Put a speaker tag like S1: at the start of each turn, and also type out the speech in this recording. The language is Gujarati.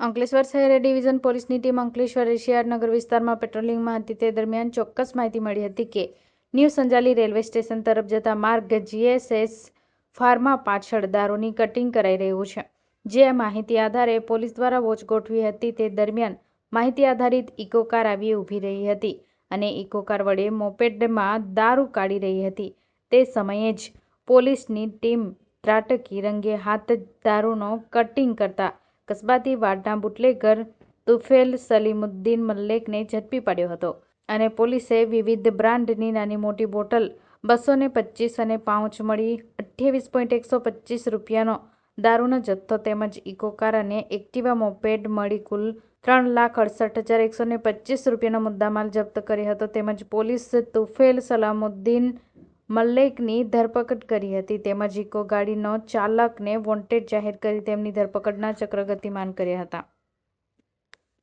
S1: અંકલેશ્વર શહેર ડિવિઝન પોલીસની ટીમ અંકલેશ્વર એશિયાડ વિસ્તારમાં પેટ્રોલિંગમાં હતી. તે દરમિયાન ચોક્કસ માહિતી મળી હતી કે ન્યૂ સંજાલી રેલવે સ્ટેશન તરફ જતા માર્ગ જીએસએસ ફાર્મા પાછળ દારૂની કટિંગ કરાઈ રહ્યું છે. જે માહિતી આધારે પોલીસ દ્વારા વોચ ગોઠવી હતી. તે દરમિયાન માહિતી આધારિત ઇકો કાર આવી ઊભી રહી હતી અને ઇકો કાર વડે મોપેડમાં દારૂ કાઢી રહી હતી. તે સમયે જ પોલીસની ટીમ ત્રાટકી રંગે હાથ દારૂનો કટિંગ કરતા કસબાથી વાડના બુટલેગર તુફેલ સલીમુદ્દીન મલ્લેકને ઝડપી પાડ્યો હતો અને પોલીસે વિવિધ બ્રાન્ડની નાની મોટી બોટલ બસો ને પચીસ અને પાઉચ મળી અઠ્યાવીસ પોઈન્ટ એકસો પચીસ રૂપિયાનો દારૂનો જથ્થો તેમજ ઇકોકાર અને એક્ટિવા મોપેડ મળી કુલ ત્રણ લાખ અડસઠ હજાર એકસો ને પચીસ રૂપિયાનો મુદ્દામાલ જપ્ત કર્યો હતો. તેમજ પોલીસ તુફેલ સલામુદ્દીન મલ્લેકની ધરપકડ કરી હતી. તેમજ ઇકો ગાડીનો ચાલકને વોન્ટેડ જાહેર કરી તેમની ધરપકડના ચક્ર ગતિમાન કર્યા હતા.